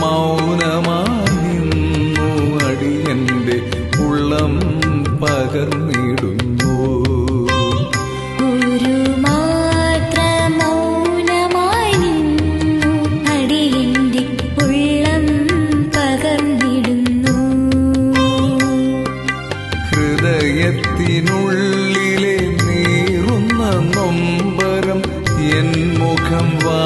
മൗനമായി അടിയന്റെ ഉള്ളം പകർന്നിടുന്നു. ഹൃദയത്തിനുള്ളിലെ നീറുന്ന നൊമ്പരം എൻ മുഖം വാ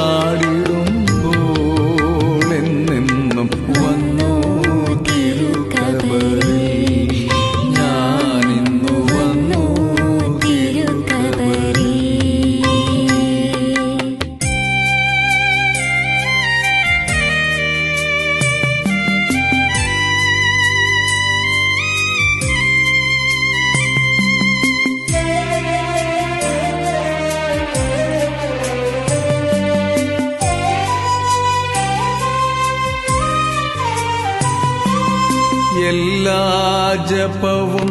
എല്ലാ ജപവും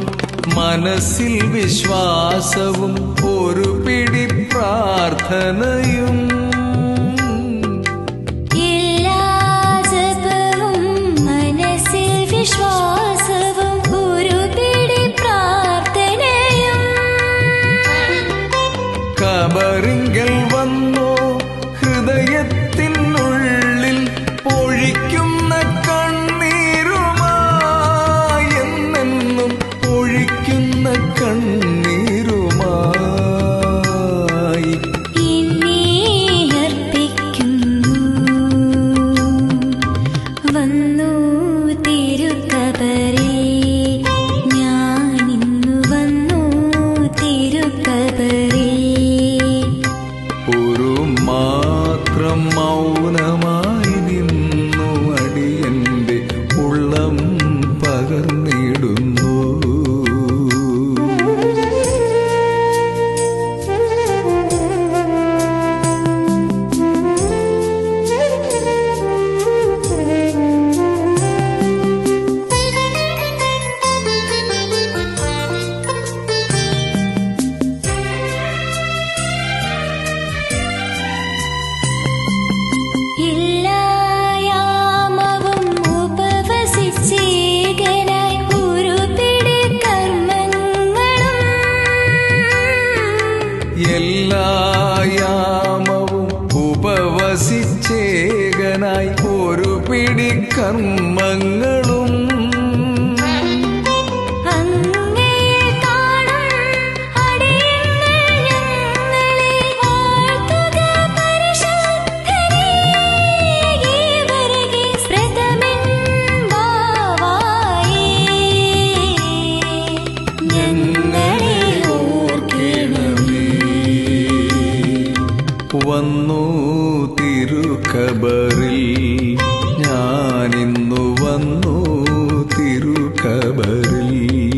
മനസ്സിൽ വിശ്വാസവും ഒരു പിടി പ്രാർത്ഥനയും. കബറിങ്കൽ mão. എല്ലാ ഉപവസിച്ചേകനായി ഒരു പിടി കർമ്മങ്ങളും തിരുക്കബറിൽ ഞാനിന്നു വന്നു തിരുക്കബറിൽ.